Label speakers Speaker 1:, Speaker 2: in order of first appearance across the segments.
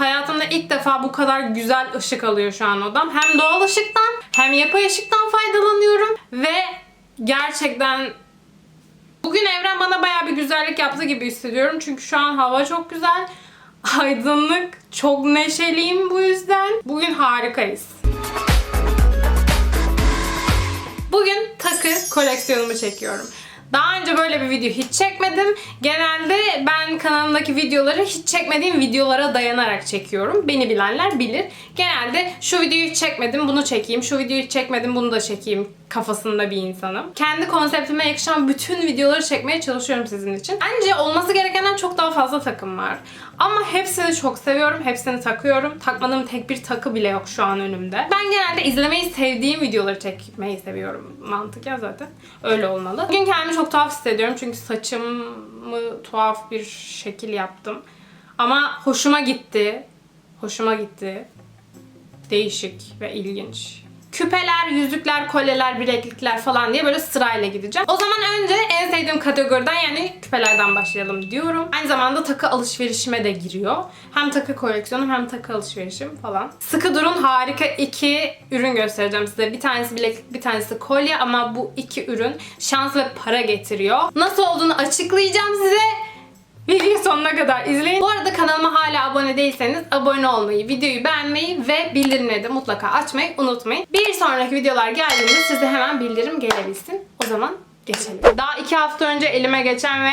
Speaker 1: Hayatımda ilk defa bu kadar güzel ışık alıyor şu an odam. Hem doğal ışıktan hem yapay ışıktan faydalanıyorum ve gerçekten bugün evren bana bayağı bir güzellik yaptı gibi hissediyorum. Çünkü şu an hava çok güzel. Aydınlık, çok neşeliyim bu yüzden. Bugün harikayız. Bugün takı koleksiyonumu çekiyorum. Daha önce böyle bir video hiç çekmedim. Genelde ben kanalımdaki videoları hiç çekmediğim videolara dayanarak çekiyorum. Beni bilenler bilir. Genelde şu videoyu çekmedim, bunu çekeyim. Şu videoyu çekmedim, bunu da çekeyim kafasında bir insanım. Kendi konseptime yakışan bütün videoları çekmeye çalışıyorum sizin için. Bence olması gerekenden çok daha fazla takım var. Ama hepsini çok seviyorum. Hepsini takıyorum. Takmadığım tek bir takı bile yok şu an önümde. Ben genelde izlemeyi sevdiğim videoları çekmeyi seviyorum. Mantıken zaten. Öyle olmalı. Bugün kendimi çok tuhaf hissediyorum. Çünkü saçımı tuhaf bir şekil yaptım. Ama hoşuma gitti. Hoşuma gitti. Değişik ve ilginç. Küpeler, yüzükler, kolyeler, bileklikler falan diye böyle sırayla gideceğim. O zaman önce en sevdiğim kategoriden yani küpelerden başlayalım diyorum. Aynı zamanda takı alışverişime de giriyor. Hem takı koleksiyonum hem takı alışverişim falan. Sıkı durun harika iki ürün göstereceğim size. Bir tanesi bileklik, bir tanesi kolye ama bu iki ürün şans ve para getiriyor. Nasıl olduğunu açıklayacağım size. Videoyu sonuna kadar izleyin. Bu arada kanalıma hala abone değilseniz abone olmayı, videoyu beğenmeyi ve bildirimleri de mutlaka açmayı unutmayın. Bir sonraki videolar geldiğinde size hemen bildirim gelebilsin. O zaman geçelim. Daha iki hafta önce elime geçen ve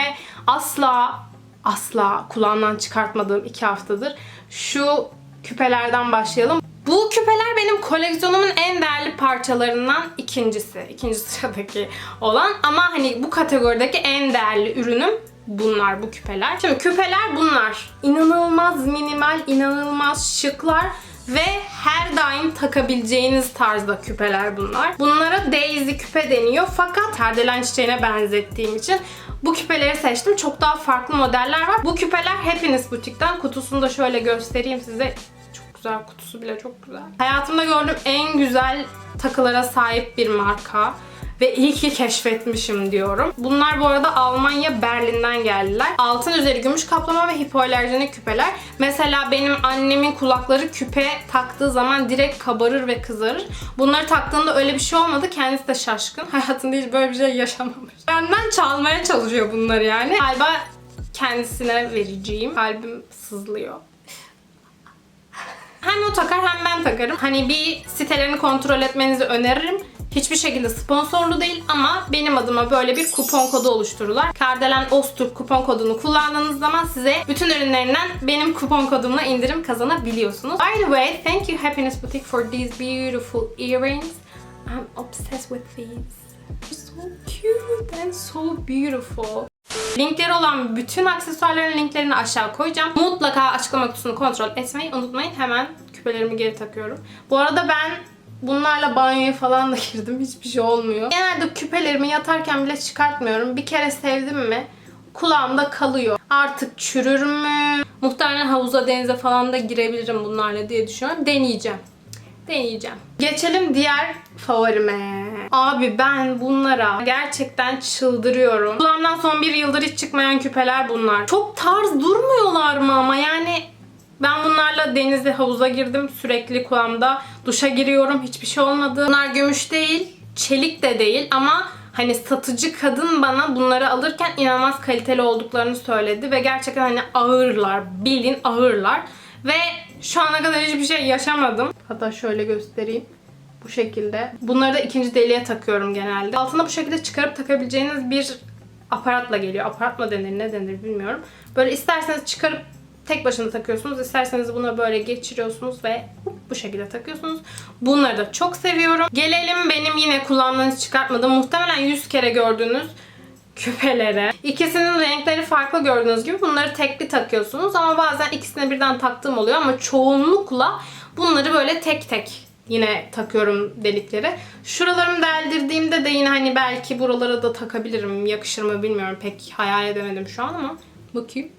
Speaker 1: asla asla kulağımdan çıkartmadığım iki haftadır şu küpelerden başlayalım. Bu küpeler benim koleksiyonumun en değerli parçalarından ikincisi. İkinci sıradaki olan ama hani bu kategorideki en değerli ürünüm bunlar, bu küpeler. Şimdi küpeler bunlar. İnanılmaz minimal, inanılmaz şıklar ve her daim takabileceğiniz tarzda küpeler bunlar. Bunlara Daisy küpe deniyor fakat kardelen çiçeğine benzettiğim için bu küpeleri seçtim. Çok daha farklı modeller var. Bu küpeler Happiness Butik'ten. Kutusunu da şöyle göstereyim size. Çok güzel kutusu bile çok güzel. Hayatımda gördüğüm en güzel takılara sahip bir marka. Ve iyi ki keşfetmişim diyorum. Bunlar bu arada Almanya Berlin'den geldiler. Altın üzeri gümüş kaplama ve hipoalerjenik küpeler. Mesela benim annemin kulakları küpe taktığı zaman direkt kabarır ve kızarır. Bunları taktığında öyle bir şey olmadı. Kendisi de şaşkın. Hayatında hiç böyle bir şey yaşamamış. Benden çalmaya çalışıyor bunları yani. Galiba kendisine vereceğim. Kalbim sızlıyor. Hem o takar hem ben takarım. Hani bir sitelerini kontrol etmenizi öneririm. Hiçbir şekilde sponsorlu değil ama benim adıma böyle bir kupon kodu oluştururlar. Kardelen Osturk kupon kodunu kullandığınız zaman size bütün ürünlerinden benim kupon kodumla indirim kazanabiliyorsunuz. By the way, thank you Happiness Boutique for these beautiful earrings. I'm obsessed with these. So cute and so beautiful. Linkleri olan bütün aksesuarların linklerini aşağı koyacağım. Mutlaka açıklama kutusunu kontrol etmeyi unutmayın. Hemen küpelerimi geri takıyorum. Bu arada ben bunlarla banyoya falan da girdim. Hiçbir şey olmuyor. Genelde küpelerimi yatarken bile çıkartmıyorum. Bir kere sevdim mi kulağımda kalıyor. Artık çürür mü? Muhtemelen havuza denize falan da girebilirim bunlarla diye düşünüyorum. Deneyeceğim. Deneyeceğim. Geçelim diğer favorime. Abi ben bunlara gerçekten çıldırıyorum. Kulağımdan son bir yıldır hiç çıkmayan küpeler bunlar. Çok tarz durmuyorlar mı ama yani ben bunlarla denize havuza girdim. Sürekli kulağımda duşa giriyorum. Hiçbir şey olmadı. Bunlar gümüş değil. Çelik de değil ama hani satıcı kadın bana bunları alırken inanılmaz kaliteli olduklarını söyledi ve gerçekten hani ağırlar. Bildiğin ağırlar. Ve şu ana kadar hiçbir şey yaşamadım. Hatta şöyle göstereyim. Bu şekilde. Bunları da ikinci deliğe takıyorum genelde. Altına bu şekilde çıkarıp takabileceğiniz bir aparatla geliyor. Aparat mı denir ne denir bilmiyorum. Böyle isterseniz çıkarıp tek başına takıyorsunuz. İsterseniz bunu böyle geçiriyorsunuz ve bu şekilde takıyorsunuz. Bunları da çok seviyorum. Gelelim benim yine kullandığınız hiç çıkartmadığım muhtemelen 100 kere gördüğünüz küpelere. İkisinin renkleri farklı gördüğünüz gibi bunları tekli takıyorsunuz ama bazen ikisini birden taktığım oluyor ama çoğunlukla bunları böyle tek tek yine takıyorum delikleri. Şuralarımı deldirdiğimde de yine hani belki buralara da takabilirim. Yakışır mı bilmiyorum. Pek hayal edemedim şu an ama bakayım.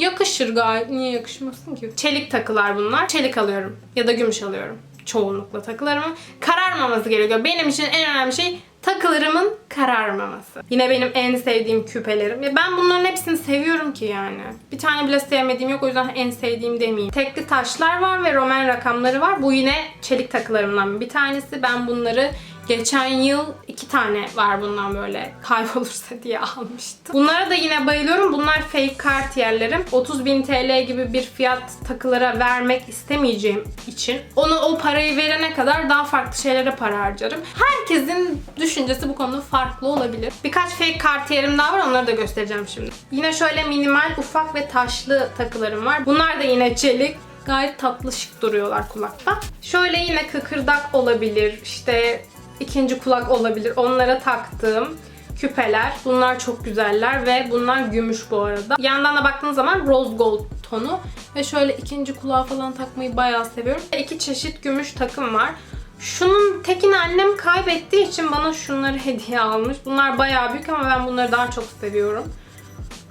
Speaker 1: Yakışır gayet. Niye yakışmasın ki? Çelik takılar bunlar. Çelik alıyorum. Ya da gümüş alıyorum. Çoğunlukla takılarımı. Kararmaması gerekiyor. Benim için en önemli şey takılarımın kararmaması. Yine benim en sevdiğim küpelerim. Ya ben bunların hepsini seviyorum ki yani. Bir tane bile sevmediğim yok o yüzden en sevdiğim demeyeyim. Tekli taşlar var ve Roman rakamları var. Bu yine çelik takılarımdan bir tanesi. Ben bunları Geçen yıl iki tane var bundan böyle kaybolursa diye almıştım. Bunlara da yine bayılıyorum. Bunlar fake Cartier'lerim. 30.000 TL gibi bir fiyat takılara vermek istemeyeceğim için onu o parayı verene kadar daha farklı şeylere para harcarım. Herkesin düşüncesi bu konuda farklı olabilir. Birkaç fake Cartier'im daha var onları da göstereceğim şimdi. Yine şöyle minimal ufak ve taşlı takılarım var. Bunlar da yine çelik. Gayet tatlı şık duruyorlar kulakta. Şöyle yine kıkırdak olabilir. İşte ikinci kulak olabilir. Onlara taktığım küpeler. Bunlar çok güzeller ve bunlar gümüş bu arada. Yandan da baktığınız zaman rose gold tonu. Ve şöyle ikinci kulağa falan takmayı bayağı seviyorum. İki çeşit gümüş takım var. Şunun tekini annem kaybettiği için bana şunları hediye almış. Bunlar bayağı büyük ama ben bunları daha çok seviyorum.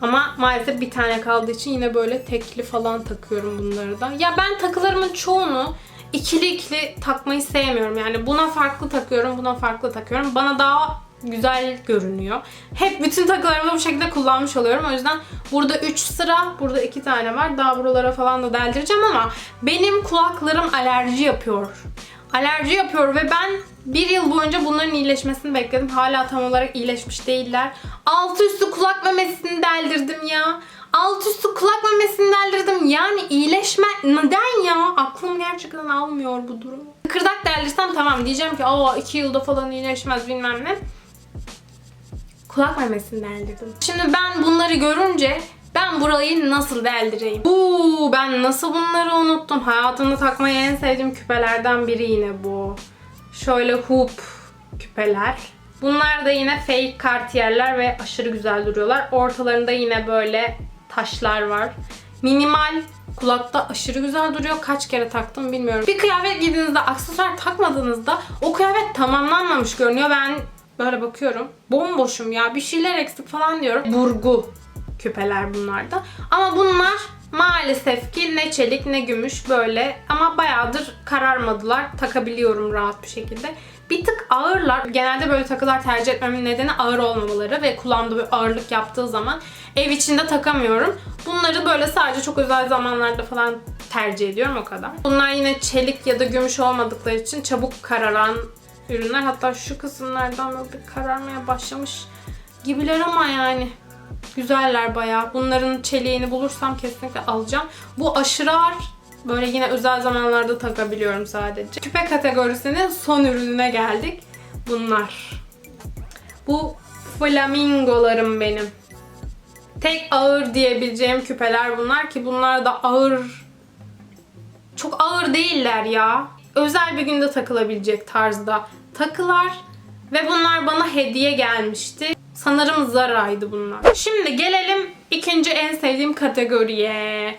Speaker 1: Ama maalesef bir tane kaldığı için yine böyle tekli falan takıyorum bunları da. Ya ben takılarımın çoğunu ikili ikili takmayı sevmiyorum. Yani buna farklı takıyorum, buna farklı takıyorum. Bana daha güzel görünüyor. Hep bütün takılarımı bu şekilde kullanmış oluyorum. O yüzden burada 3 sıra, burada 2 tane var. Daha buralara falan da deldireceğim ama benim kulaklarım alerji yapıyor. Alerji yapıyor ve ben bir yıl boyunca bunların iyileşmesini bekledim. Hala tam olarak iyileşmiş değiller. Altı üstü kulak memesini deldirdim ya. Alt üstü kulak memesini deldirdim. Yani iyileşme neden ya? Aklım gerçekten almıyor bu durumu. Kırdak deldirsem tamam diyeceğim ki aa iki yılda falan iyileşmez bilmem ne. Kulak memesini deldirdim. Şimdi ben bunları görünce ben burayı nasıl deldireyim? Uuu ben nasıl bunları unuttum. Hayatımda takmayı en sevdiğim küpelerden biri yine bu. Şöyle hoop küpeler. Bunlar da yine fake Cartier'ler ve aşırı güzel duruyorlar. Ortalarında yine böyle taşlar var. Minimal kulakta aşırı güzel duruyor. Kaç kere taktım bilmiyorum. Bir kıyafet giydiğinizde aksesuar takmadığınızda o kıyafet tamamlanmamış görünüyor. Ben böyle bakıyorum. Bomboşum ya bir şeyler eksik falan diyorum. Burgu küpeler bunlar da. Ama bunlar maalesef ki ne çelik ne gümüş böyle ama bayağıdır kararmadılar. Takabiliyorum rahat bir şekilde. Bir tık ağırlar. Genelde böyle takılar tercih etmemin nedeni ağır olmamaları ve kulağımda bir ağırlık yaptığı zaman ev içinde takamıyorum. Bunları böyle sadece çok özel zamanlarda falan tercih ediyorum o kadar. Bunlar yine çelik ya da gümüş olmadıkları için çabuk kararan ürünler. Hatta şu kısımlardan böyle bir kararmaya başlamış gibiler ama yani güzeller bayağı. Bunların çeliğini bulursam kesinlikle alacağım. Bu aşırı ağır. Böyle yine özel zamanlarda takabiliyorum sadece. Küpe kategorisinin son ürününe geldik. Bunlar. Bu flamingolarım benim. Tek ağır diyebileceğim küpeler bunlar ki bunlar da ağır çok ağır değiller ya. Özel bir günde takılabilecek tarzda takılar ve bunlar bana hediye gelmişti. Sanırım Zara'ydı bunlar. Şimdi gelelim ikinci en sevdiğim kategoriye.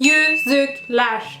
Speaker 1: Yüzükler.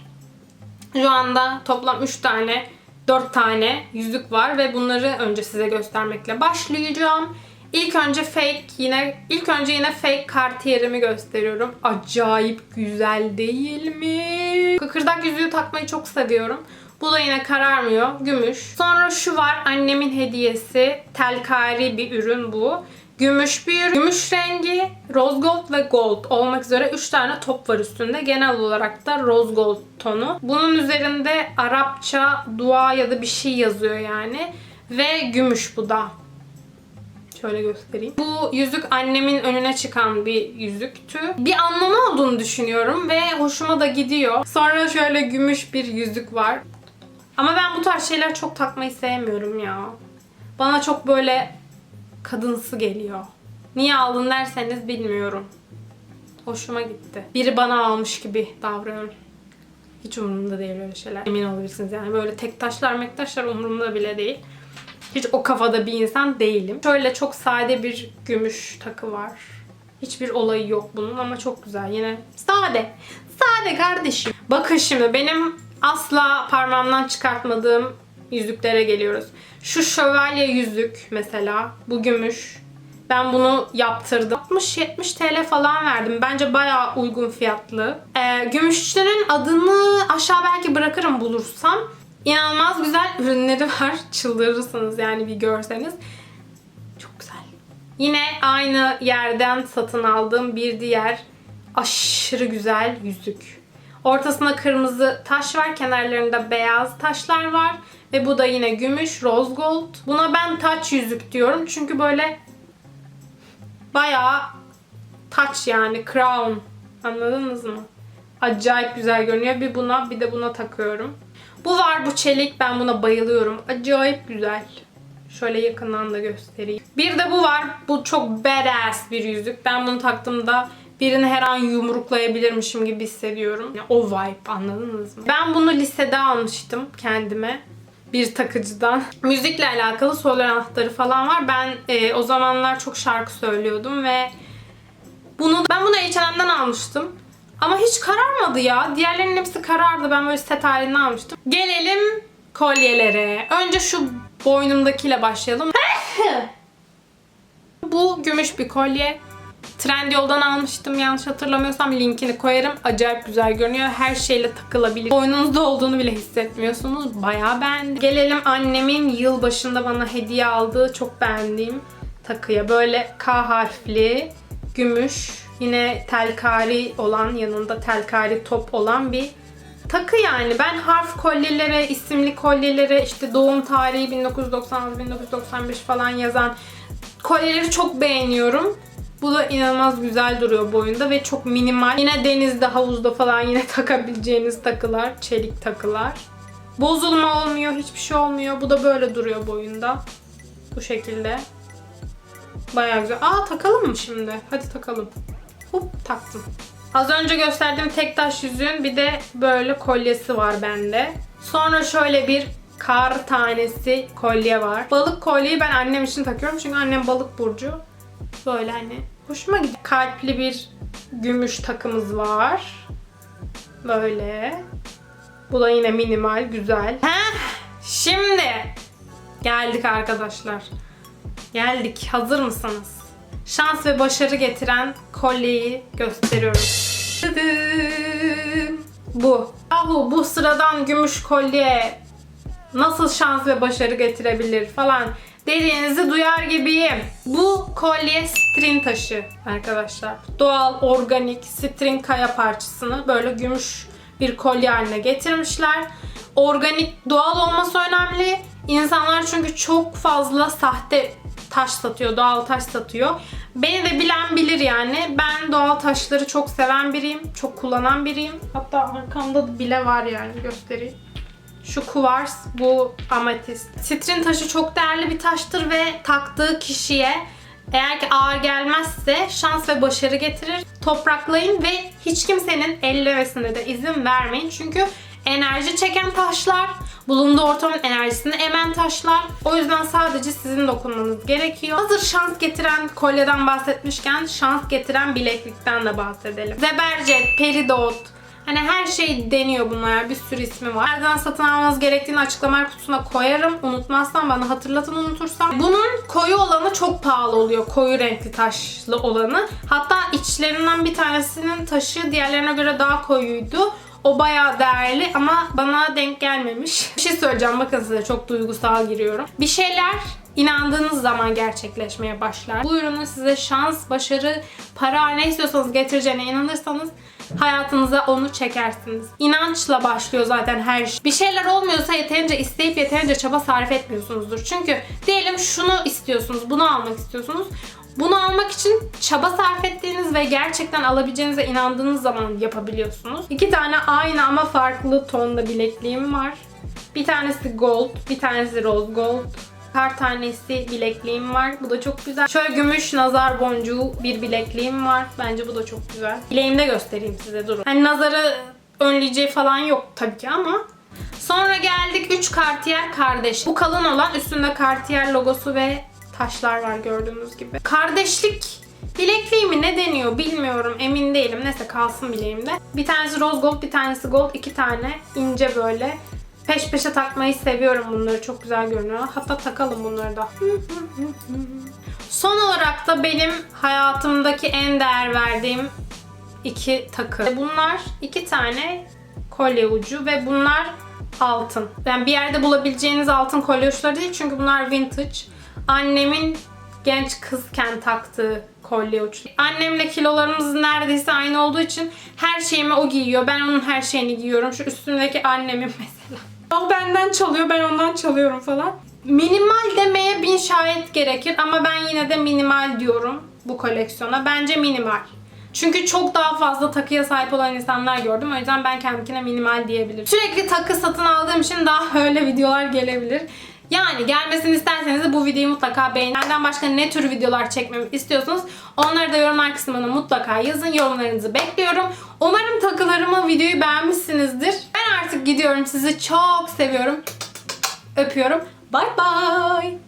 Speaker 1: Şu anda toplam 3 tane, 4 tane yüzük var ve bunları önce size göstermekle başlayacağım. İlk önce fake yine ilk önce yine fake Cartier'imi gösteriyorum. Acayip güzel değil mi? Kıkırdak yüzüğü takmayı çok seviyorum. Bu da yine kararmıyor. Gümüş. Sonra şu var annemin hediyesi. Telkari bir ürün bu. Gümüş bir. Gümüş rengi, rose gold ve gold olmak üzere 3 tane top var üstünde. Genel olarak da rose gold tonu. Bunun üzerinde Arapça dua ya da bir şey yazıyor yani. Ve gümüş bu da. Şöyle göstereyim. Bu yüzük annemin önüne çıkan bir yüzüktü. Bir anlamı olduğunu düşünüyorum ve hoşuma da gidiyor. Sonra şöyle gümüş bir yüzük var. Ama ben bu tarz şeyler çok takmayı sevmiyorum ya. Bana çok böyle kadınsı geliyor. Niye aldın derseniz bilmiyorum. Hoşuma gitti. Biri bana almış gibi davranıyorum. Hiç umurumda değil öyle şeyler. Emin olabilirsiniz yani. Böyle tek taşlar mektaşlar umurumda bile değil. Hiç o kafada bir insan değilim. Şöyle çok sade bir gümüş takı var. Hiçbir olayı yok bunun ama çok güzel. Yine sade. Sade kardeşim. Bakın şimdi benim asla parmağımdan çıkartmadığım yüzüklere geliyoruz. Şu şövalye yüzük mesela. Bu gümüş. Ben bunu yaptırdım. 60-70 TL falan verdim. Bence bayağı uygun fiyatlı. Ee, gümüşçünün adını aşağı belki bırakırım bulursam. İnanılmaz güzel ürünleri var. Çıldırırsınız yani bir görseniz. Yine aynı yerden satın aldığım bir diğer aşırı güzel yüzük. Ortasında kırmızı taş var, kenarlarında beyaz taşlar var ve bu da yine gümüş, rose gold. Buna ben taç yüzük diyorum çünkü böyle bayağı taç yani crown. Anladınız mı? Acayip güzel görünüyor. Bir buna bir de buna takıyorum. Bu var bu çelik. Ben buna bayılıyorum. Acayip güzel. Şöyle yakından da göstereyim. Bir de bu var. Bu çok badass bir yüzük. Ben bunu taktığımda birini her an yumruklayabilirmişim gibi hissediyorum. Yani o vibe anladınız mı? Ben bunu lisede almıştım kendime bir takıcıdan. Müzikle alakalı sol anahtarı falan var. Ben e, o zamanlar çok şarkı söylüyordum ve bunu ben bunu H&M'den almıştım. Ama hiç kararmadı ya. Diğerlerinin hepsi karardı. Ben böyle set halinde almıştım. Gelelim kolyelere. Önce şu boynumdakiyle başlayalım. Bu gümüş bir kolye. Trendyol'dan almıştım yanlış hatırlamıyorsam linkini koyarım. Acayip güzel görünüyor. Her şeyle takılabilir. Boynunuzda olduğunu bile hissetmiyorsunuz. Bayağı beğendim. Gelelim annemin yılbaşında bana hediye aldığı çok beğendiğim takıya. Böyle K harfli, gümüş, yine telkari olan, yanında telkari top olan bir takı yani. Ben harf kolyelere, isimli kolyelere, işte doğum tarihi 1996-1995 falan yazan kolyeleri çok beğeniyorum. Bu da inanılmaz güzel duruyor boyunda ve çok minimal. Yine denizde, havuzda falan yine takabileceğiniz takılar, çelik takılar. Bozulma olmuyor, hiçbir şey olmuyor. Bu da böyle duruyor boyunda. Bu şekilde. Bayağı güzel. Aa takalım mı şimdi? Hadi takalım. Hop taktım. Az önce gösterdiğim tek taş yüzüğün bir de böyle kolyesi var bende. Sonra şöyle bir kar tanesi kolye var. Balık kolyeyi ben annem için takıyorum çünkü annem balık burcu. Böyle hani hoşuma gidiyor. Kalpli bir gümüş takımız var. Böyle. Bu da yine minimal, güzel. Heh, şimdi geldik arkadaşlar. Geldik. Hazır mısınız? Şans ve başarı getiren kolyeyi gösteriyorum. Bu. Yahu bu sıradan gümüş kolye nasıl şans ve başarı getirebilir falan dediğinizi duyar gibiyim. Bu kolye strin taşı arkadaşlar. Doğal, organik strin kaya parçasını böyle gümüş bir kolye haline getirmişler. Organik, doğal olması önemli. İnsanlar çünkü çok fazla sahte taş satıyor, doğal taş satıyor. Beni de bilen bilir yani. Ben doğal taşları çok seven biriyim, çok kullanan biriyim. Hatta arkamda bile var yani göstereyim. Şu kuvars, bu ametist. Sitrin taşı çok değerli bir taştır ve taktığı kişiye eğer ki ağır gelmezse şans ve başarı getirir. Topraklayın ve hiç kimsenin ellemesine de izin vermeyin. Çünkü enerji çeken taşlar, bulunduğu ortamın enerjisini emen taşlar. O yüzden sadece sizin dokunmanız gerekiyor. Hazır şans getiren kolyeden bahsetmişken şans getiren bileklikten de bahsedelim. Zebercet, peridot, Hani her şey deniyor bunlar. Bir sürü ismi var. Nereden satın almanız gerektiğini açıklama kutusuna koyarım. Unutmazsam bana hatırlatın unutursam. Bunun koyu olanı çok pahalı oluyor. Koyu renkli taşlı olanı. Hatta içlerinden bir tanesinin taşı diğerlerine göre daha koyuydu. O bayağı değerli ama bana denk gelmemiş. Bir şey söyleyeceğim bakın size çok duygusal giriyorum. Bir şeyler inandığınız zaman gerçekleşmeye başlar. Bu ürünün size şans, başarı, para ne istiyorsanız getireceğine inanırsanız hayatınıza onu çekersiniz. İnançla başlıyor zaten her şey. Bir şeyler olmuyorsa yeterince isteyip yeterince çaba sarf etmiyorsunuzdur. Çünkü diyelim şunu istiyorsunuz, bunu almak istiyorsunuz. Bunu almak için çaba sarf ettiğiniz ve gerçekten alabileceğinize inandığınız zaman yapabiliyorsunuz. İki tane aynı ama farklı tonda bilekliğim var. Bir tanesi gold, bir tanesi rose gold. Kar tanesi bilekliğim var. Bu da çok güzel. Şöyle gümüş nazar boncuğu bir bilekliğim var. Bence bu da çok güzel. Bileğimde göstereyim size durun. Hani nazarı önleyeceği falan yok tabii ki ama. Sonra geldik 3 Cartier kardeş. Bu kalın olan üstünde Cartier logosu ve taşlar var gördüğünüz gibi. Kardeşlik bilekliği mi ne deniyor bilmiyorum emin değilim. Neyse kalsın bileğimde. Bir tanesi rose gold bir tanesi gold. iki tane ince böyle Peş peşe takmayı seviyorum bunları. Çok güzel görünüyor. Hatta takalım bunları da. Son olarak da benim hayatımdaki en değer verdiğim iki takı. Bunlar iki tane kolye ucu ve bunlar altın. Yani bir yerde bulabileceğiniz altın kolye uçları değil çünkü bunlar vintage. Annemin genç kızken taktığı kolye uçlu. Annemle kilolarımız neredeyse aynı olduğu için her şeyimi o giyiyor. Ben onun her şeyini giyiyorum. Şu üstümdeki annemin mesela. O benden çalıyor, ben ondan çalıyorum falan. Minimal demeye bin şahit gerekir ama ben yine de minimal diyorum bu koleksiyona. Bence minimal. Çünkü çok daha fazla takıya sahip olan insanlar gördüm. O yüzden ben kendimkine minimal diyebilirim. Sürekli takı satın aldığım için daha öyle videolar gelebilir. Yani gelmesini isterseniz de bu videoyu mutlaka beğenin. Benden başka ne tür videolar çekmemi istiyorsanız onları da yorumlar kısmına mutlaka yazın. Yorumlarınızı bekliyorum. Umarım takılarımı, videoyu beğenmişsinizdir. Ben artık gidiyorum. Sizi çok seviyorum. Öpüyorum. Bye bye.